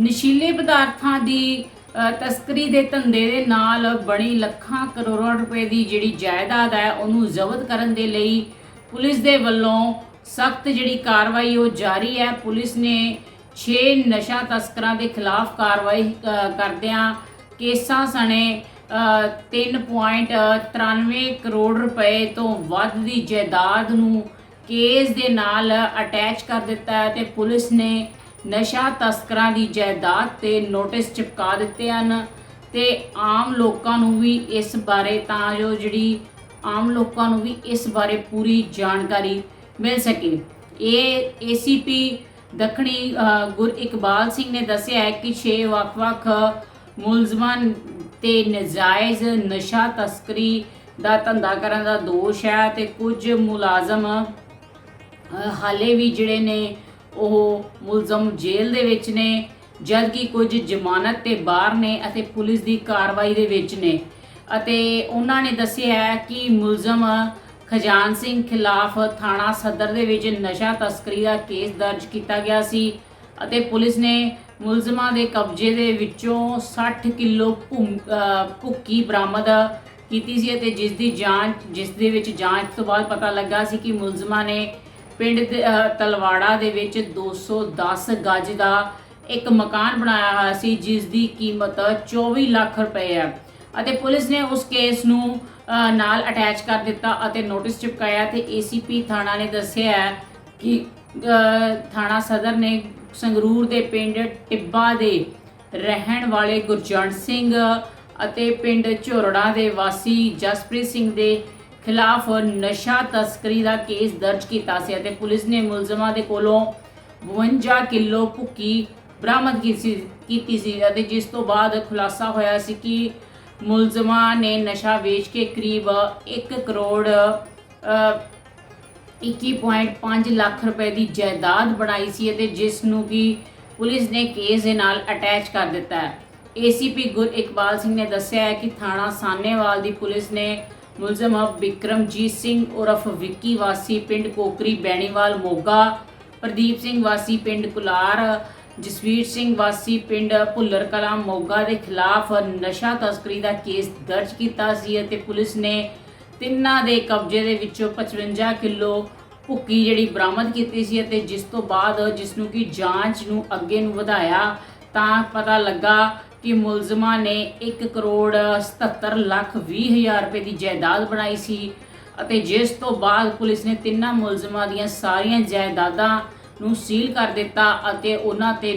ਨਸ਼ੀਲੇ ਪਦਾਰਥਾਂ ਦੀ ਤਸਕਰੀ ਦੇ ਧੰਦੇ ਦੇ ਨਾਲ ਬਣੀ ਲੱਖਾਂ ਕਰੋੜਾਂ ਰੁਪਏ ਦੀ ਜਿਹੜੀ ਜਾਇਦਾਦ ਹੈ ਉਹਨੂੰ ਜ਼ਬਤ ਕਰਨ ਦੇ ਲਈ ਪੁਲਿਸ ਦੇ ਵੱਲੋਂ ਸਖਤ ਜਿਹੜੀ ਕਾਰਵਾਈ ਉਹ ਜਾਰੀ ਹੈ। ਪੁਲਿਸ ਨੇ 6 ਨਸ਼ਾ ਤਸਕਰਾਂ ਦੇ ਖਿਲਾਫ ਕਾਰਵਾਈ ਅ, ਕਰਦਿਆਂ ਕੇਸਾਂ ਸਣੇ ਅ, 3.93 ਕਰੋੜ ਰੁਪਏ ਤੋਂ ਵੱਧ ਦੀ ਜਾਇਦਾਦ ਨੂੰ ਕੇਸ ਦੇ ਨਾਲ ਅਟੈਚ ਕਰ ਦਿੱਤਾ ਹੈ ਤੇ ਪੁਲਿਸ ਨੇ ਨਸ਼ਾ ਤਸਕਰਾਂ ਦੀ ਜਾਇਦਾਦ ਤੇ ਨੋਟਿਸ ਚਿਪਕਾ ਦਿੱਤੇ ਹਨ ਤੇ ਆਮ ਲੋਕਾਂ ਨੂੰ ਵੀ ਇਸ ਬਾਰੇ ਤਾਂ ਜੋ ਜਿਹੜੀ ਆਮ ਲੋਕਾਂ ਨੂੰ ਵੀ ਇਸ ਬਾਰੇ ਪੂਰੀ ਜਾਣਕਾਰੀ ਮਿਲ ਸਕੇ। ਇਹ ਏਸੀਪੀ ਦੱਖਣੀ ਗੁਰ ਇਕਬਾਲ ਸਿੰਘ ਨੇ ਦੱਸਿਆ ਹੈ ਕਿ 6 ਵੱਖ-ਵੱਖ ਮੁਲਜ਼ਮਾਂ ਤੇ ਨਜਾਇਜ਼ ਨਸ਼ਾ ਤਸਕਰੀ ਦਾ ਧੰਦਾ ਕਰਨ ਦਾ ਦੋਸ਼ ਹੈ ਤੇ ਕੁਝ ਮੁਲਾਜ਼ਮ ਹਾਲੇ ਵੀ ਜਿਹੜੇ ਨੇ ਉਹ ਮੁਲਜ਼ਮ ਜੇਲ੍ਹ ਦੇ ਵਿੱਚ ਨੇ, ਜਦਕਿ ਕੁਝ ਜ਼ਮਾਨਤ ਤੇ ਬਾਹਰ ਨੇ ਅਤੇ ਪੁਲਿਸ ਦੀ ਕਾਰਵਾਈ ਦੇ ਵਿੱਚ ਨੇ। ਅਤੇ ਉਹਨਾਂ ਨੇ ਦੱਸਿਆ ਹੈ ਕਿ ਮੁਲਜ਼ਮ ਖਜਾਨ ਸਿੰਘ ਖਿਲਾਫ ਥਾਣਾ ਸਦਰ ਦੇ ਵਿੱਚ ਨਸ਼ਾ ਤਸਕਰੀ ਦਾ ਕੇਸ ਦਰਜ ਕੀਤਾ ਗਿਆ ਸੀ ਅਤੇ ਪੁਲਿਸ ਨੇ ਮੁਲਜ਼ਮਾਂ ਦੇ ਕਬਜ਼ੇ ਦੇ ਵਿੱਚੋਂ 60 ਕਿਲੋ ਭੁੰ- ਭੁੱਕੀ ਬਰਾਮਦ ਕੀਤੀ ਸੀ ਅਤੇ ਜਿਸ ਦੀ ਜਾਂਚ, ਜਿਸ ਦੇ ਵਿੱਚ ਜਾਂਚ ਤੋਂ ਬਾਅਦ ਪਤਾ ਲੱਗਾ ਸੀ ਕਿ ਮੁਲਜ਼ਮਾਂ ਨੇ ਪਿੰਡ ਤਲਵਾੜਾ ਦੇ ਵਿੱਚ 210 ਗੱਜ ਦਾ ਇੱਕ ਮਕਾਨ ਬਣਾਇਆ ਹੋਇਆ ਸੀ ਜਿਸ ਦੀ ਕੀਮਤ 24 ਲੱਖ ਰੁਪਏ ਹੈ ਅਤੇ ਪੁਲਿਸ ਨੇ ਉਸ ਕੇਸ ਨੂੰ ਨਾਲ ਅਟੈਚ ਕਰ ਦਿੱਤਾ ਅਤੇ ਨੋਟਿਸ ਚਿਪਕਾਇਆ ਤੇ ਏਸੀਪੀ ਥਾਣਾ ਨੇ ਦੱਸਿਆ ਕਿ ਥਾਣਾ ਸਦਰ ਨੇ ਸੰਗਰੂਰ ਦੇ ਪਿੰਡ ਟਿੱਬਾ ਦੇ ਰਹਿਣ ਵਾਲੇ ਗੁਰਜੰਟ ਸਿੰਘ ਅਤੇ ਪਿੰਡ ਝੋਰੜਾ ਦੇ ਵਾਸੀ ਜਸਪ੍ਰੀਤ ਸਿੰਘ ਦੇ ਖਿਲਾਫ ਨਸ਼ਾ ਤਸਕਰੀ ਦਾ ਕੇਸ ਦਰਜ ਕੀਤਾ ਸੀ ਅਤੇ ਪੁਲਿਸ ਨੇ ਮੁਲਜ਼ਮਾਂ ਦੇ ਕੋਲੋਂ 52 ਕਿਲੋ ਭੁੱਕੀ ਬਰਾਮਦ ਕੀਤੀ ਸੀ- ਕੀਤੀ ਸੀ ਅਤੇ ਜਿਸ ਤੋਂ ਬਾਅਦ ਖੁਲਾਸਾ ਹੋਇਆ ਸੀ ਕਿ ਮੁਲਜ਼ਮਾਂ ਨੇ ਨਸ਼ਾ ਵੇਚ ਕੇ ਕਰੀਬ 1 ਕਰੋੜ ਅ, 21.5 ਲੱਖ ਰੁਪਏ ਦੀ ਜਾਇਦਾਦ ਬਣਾਈ ਸੀ ਅਤੇ ਜਿਸ ਨੂੰ ਕਿ ਪੁਲਿਸ ਨੇ ਕੇਸ ਦੇ ਨਾਲ ਅਟੈਚ ਕਰ ਦਿੱਤਾ ਹੈ। ਏਸੀਪੀ ਗੁਰ ਇਕਬਾਲ ਸਿੰਘ ਨੇ ਦੱਸਿਆ ਹੈ ਕਿ ਥਾਣਾ ਸਾਨੇਵਾਲ ਦੀ ਪੁਲਿਸ ਨੇ ਮੁਲਜ਼ਮ ਬਿਕਰਮਜੀਤ ਸਿੰਘ ਉਰਫ ਵਿੱਕੀ ਵਾਸੀ ਪਿੰਡ ਕੋਕਰੀ ਬੈਣੀਵਾਲ ਮੋਗਾ, ਪ੍ਰਦੀਪ ਸਿੰਘ ਵਾਸੀ ਪਿੰਡ ਕੁਲਾਰ, ਜਸਵੀਰ ਸਿੰਘ ਵਾਸੀ ਪਿੰਡ ਭੁੱਲਰ ਕਲਾਂ ਮੋਗਾ ਦੇ ਖਿਲਾਫ ਨਸ਼ਾ ਤਸਕਰੀ ਦਾ ਕੇਸ ਦਰਜ ਕੀਤਾ ਸੀ ਅਤੇ ਪੁਲਿਸ ਨੇ ਤਿੰਨਾਂ ਦੇ ਕਬਜ਼ੇ ਦੇ ਵਿੱਚੋਂ 55 ਕਿਲੋ ਭੁੱਕੀ ਜਿਹੜੀ ਬਰਾਮਦ ਕੀਤੀ ਸੀ ਅਤੇ ਜਿਸ ਤੋਂ ਬਾਅਦ ਜਿਸ ਨੂੰ ਕਿ ਜਾਂਚ ਨੂੰ ਅੱਗੇ ਨੂੰ ਵਧਾਇਆ ਤਾਂ ਪਤਾ ਲੱਗਾ ਕਿ ਮੁਲਜ਼ਮਾਂ ਨੇ 1 ਕਰੋੜ 77 ਲੱਖ 20 ਹਜ਼ਾਰ ਰੁਪਏ ਦੀ ਜਾਇਦਾਦ ਬਣਾਈ ਸੀ ਅਤੇ ਜਿਸ ਤੋਂ ਬਾਅਦ ਪੁਲਿਸ ਨੇ ਤਿੰਨਾਂ ਮੁਲਜ਼ਮਾਂ ਦੀਆਂ ਸਾਰੀਆਂ ਜਾਇਦਾਦਾਂ ਨੂੰ ਸੀਲ ਕਰ ਦਿੱਤਾ ਅਤੇ ਉਹਨਾਂ ਤੇ